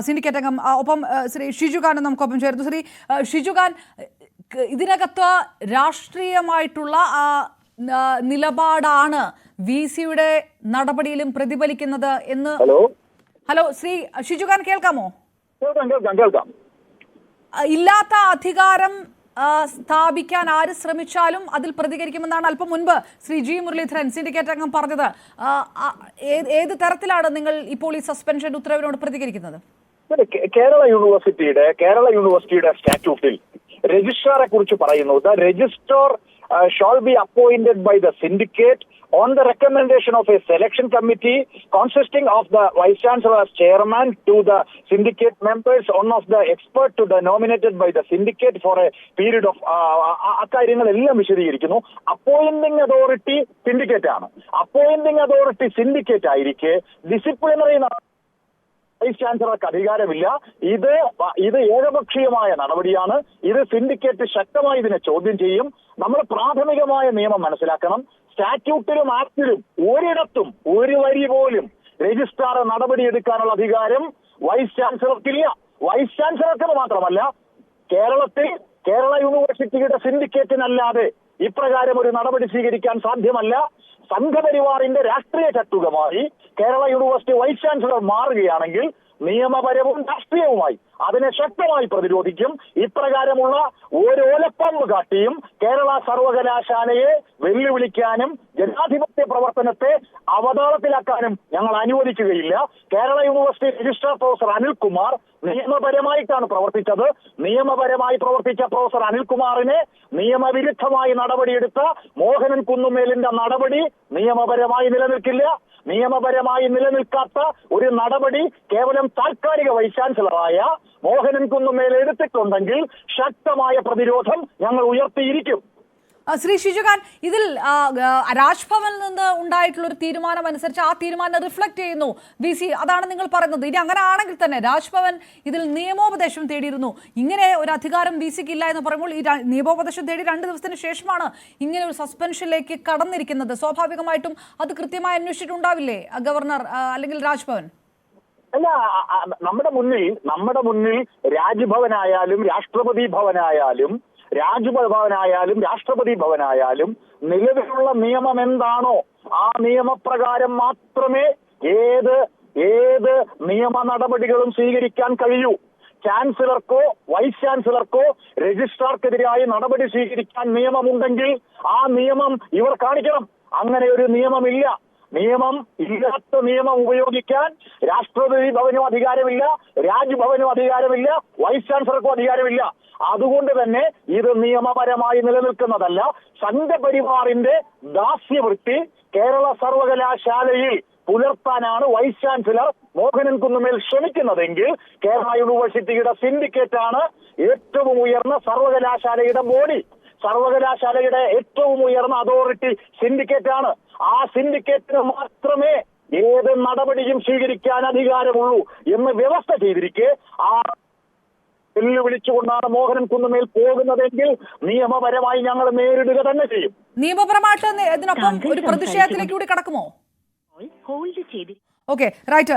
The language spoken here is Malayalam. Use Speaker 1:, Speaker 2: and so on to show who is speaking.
Speaker 1: സിൻഡിക്കേറ്റ് അംഗം ഒപ്പം ശ്രീ ഷിജുഖാൻ നമുക്കൊപ്പം ചേർന്നു ശ്രീ ഷിജുഖാൻ ഇതിനകത്ത് രാഷ്ട്രീയമായിട്ടുള്ള ആ, നിലപാടാണ് വി സിയുടെ നടപടിയിലും പ്രതിഫലിക്കുന്നത് എന്ന്
Speaker 2: ഹലോ?
Speaker 1: ഹലോ ശ്രീ ഷിജുഖാൻ കേൾക്കാമോ?
Speaker 2: കേൾക്കാം കേൾക്കാം കേൾക്കാം.
Speaker 1: ഇല്ലാത്ത അധികാരം സ്ഥാപിക്കാൻ ആര് ശ്രമിച്ചാലും അതിൽ പ്രതികരിക്കുമെന്നാണ് അല്പം മുൻപ് ശ്രീ ജി മുരളീധരൻ സിൻഡിക്കേറ്റ് അംഗം പറഞ്ഞത്. ഏത് തരത്തിലാണ് നിങ്ങൾ ഇപ്പോൾ ഈ സസ്പെൻഷൻ ഉത്തരവിനോട് പ്രതികരിക്കുന്നത്?
Speaker 2: കേരള യൂണിവേഴ്സിറ്റിയുടെ കേരള യൂണിവേഴ്സിറ്റിയുടെ സ്റ്റാറ്റ്യൂട്ടിൽ രജിസ്ട്രാറെ കുറിച്ച് പറയുന്നു. The registrar shall be appointed by the syndicate on the recommendation of a selection committee consisting of the vice chancellor as chairman two the syndicate members on of the expert to the nominated by the syndicate for a period of അക്കാര്യങ്ങളെല്ലാം വിശദീകരിക്കുന്നു. അപ്പോയിന്റിംഗ് അതോറിറ്റി സിൻഡിക്കേറ്റ് ആണ്. അപ്പോയിന്റിംഗ് അതോറിറ്റി സിൻഡിക്കേറ്റ് ആയിരിക്കെ ഡിസിപ്ലിനറി വൈസ് ചാൻസലർക്ക് അധികാരമില്ല. ഇത് ഇത് ഏകപക്ഷീയമായ നടപടിയാണ്. ഇത് സിൻഡിക്കേറ്റ് ശക്തമായി ഇതിനെ ചോദ്യം ചെയ്യും. നമ്മൾ പ്രാഥമികമായ നിയമം മനസ്സിലാക്കണം. സ്റ്റാറ്റ്യൂട്ടിലും ആക്ടിലും ഒരിടത്തും ഒരു വരി പോലും രജിസ്ട്രാർ നടപടിയെടുക്കാനുള്ള അധികാരം വൈസ് ചാൻസലർക്കില്ല വൈസ് ചാൻസലർക്ക് മാത്രമല്ല കേരളത്തിൽ കേരള യൂണിവേഴ്സിറ്റിയുടെ സിൻഡിക്കേറ്റിനല്ലാതെ ഇപ്രകാരം ഒരു നടപടി സ്വീകരിക്കാൻ സാധ്യമല്ല. സംഘപരിവാറിന്റെ രാഷ്ട്രീയ ചട്ടുകമായി കേരള യൂണിവേഴ്സിറ്റി വൈസ് ചാൻസലർ മാറുകയാണെങ്കിൽ നിയമപരവും രാഷ്ട്രീയവുമായി അതിനെ ശക്തമായി പ്രതിരോധിക്കും. ഇപ്രകാരമുള്ള ഓരോലപ്പമ്പ് കാട്ടിയും കേരള സർവകലാശാലയെ വെല്ലുവിളിക്കാനും ജനാധിപത്യ പ്രവർത്തനത്തെ അവതാളത്തിലാക്കാനും ഞങ്ങൾ അനുവദിക്കുകയില്ല. Kerala university registrar professor Anilkumar നിയമപരമായിട്ടാണ് പ്രവർത്തിച്ചത്. നിയമപരമായി പ്രവർത്തിച്ച പ്രൊഫസർ അനിൽകുമാറിനെ നിയമവിരുദ്ധമായി നടപടിയെടുത്ത മോഹനൻ കുന്നുമേലിന്റെ നടപടി നിയമപരമായി നിലനിൽക്കില്ല. നിയമപരമായി നിലനിൽക്കാത്ത ഒരു നടപടി കേവലം താൽക്കാലിക വൈസ് ചാൻസലറായ മോഹനൻ കുന്നുമേൽ എടുത്തിട്ടുണ്ടെങ്കിൽ ശക്തമായ പ്രതിരോധം ഞങ്ങൾ ഉയർത്തിയിരിക്കും.
Speaker 1: ശ്രീ ഷിജുഖാൻ ഇതിൽ രാജ്ഭവനിൽ നിന്ന് ഉണ്ടായിട്ടുള്ള ഒരു തീരുമാനം അനുസരിച്ച് ആ തീരുമാനം റിഫ്ലക്ട് ചെയ്യുന്നു. വി സി അതാണ് നിങ്ങൾ പറയുന്നത്. ഇനി അങ്ങനെ ആണെങ്കിൽ തന്നെ രാജ്ഭവൻ ഇതിൽ നിയമോപദേശം തേടിയിരുന്നു. ഇങ്ങനെ ഒരു അധികാരം വി സിക്ക് ഇല്ല എന്ന് പറയുമ്പോൾ ഈ നിയമോപദേശം തേടി രണ്ട് ദിവസത്തിന് ശേഷമാണ് ഇങ്ങനെ ഒരു സസ്പെൻഷനിലേക്ക് കടന്നിരിക്കുന്നത്. സ്വാഭാവികമായിട്ടും അത് കൃത്യമായി അന്വേഷിച്ചിട്ടുണ്ടാവില്ലേ ഗവർണർ അല്ലെങ്കിൽ രാജ്ഭവൻ?
Speaker 2: അല്ല നമ്മുടെ മുന്നിൽ നമ്മുടെ മുന്നിൽ രാജ്ഭവനായാലും രാഷ്ട്രപതി ഭവനായാലും രാജ്ഭവനായാലും രാഷ്ട്രപതി ഭവനായാലും നിലവിലുള്ള നിയമം എന്താണോ ആ നിയമപ്രകാരം മാത്രമേ ഏത് ഏത് നിയമ നടപടികളും സ്വീകരിക്കാൻ കഴിയൂ. ചാൻസലർക്കോ വൈസ് ചാൻസലർക്കോ രജിസ്ട്രാർക്കെതിരായി നടപടി സ്വീകരിക്കാൻ നിയമമുണ്ടെങ്കിൽ ആ നിയമം ഇവർ കാണിക്കണം. അങ്ങനെ ഒരു നിയമമില്ല. നിയമം ഇല്ലാത്ത നിയമം ഉപയോഗിക്കാൻ രാഷ്ട്രപതി ഭവനും അധികാരമില്ല രാജ്ഭവനും അധികാരമില്ല വൈസ് ചാൻസലർക്കും അധികാരമില്ല. അതുകൊണ്ട് തന്നെ ഇത് നിയമപരമായി നിലനിൽക്കുന്നതല്ല. സംഘപരിവാറിന്റെ ദാസ്യവൃത്തി കേരള സർവകലാശാലയിൽ പുലർത്താനാണ് വൈസ് ചാൻസലർ മോഹനൻ കുന്നുമേൽ ശ്രമിക്കുന്നതെങ്കിൽ കേരള യൂണിവേഴ്സിറ്റിയുടെ സിൻഡിക്കേറ്റ് ആണ് ഏറ്റവും ഉയർന്ന സർവകലാശാലയുടെ ബോഡി. സർവകലാശാലയുടെ ഏറ്റവും ഉയർന്ന അതോറിറ്റി സിൻഡിക്കേറ്റ് ആണ് ആ സിൻഡിക്കേറ്റിന് മാത്രമേ ഏത് നടപടിയും സ്വീകരിക്കാൻ അധികാരമുള്ളൂ എന്ന് വ്യവസ്ഥ ചെയ്തിരിക്കെ ആ വെല്ലുവിളിച്ചുകൊണ്ടാണ് മോഹനൻ കുന്നുമേൽ പോകുന്നതെങ്കിൽ നിയമപരമായി ഞങ്ങൾ നേരിടുക തന്നെ ചെയ്യും.
Speaker 1: നിയമപരമായിട്ട് ഇതിനൊപ്പം ഒരു പ്രതിഷേധത്തിലേക്ക് കൂടി കടക്കുമോ? Okay right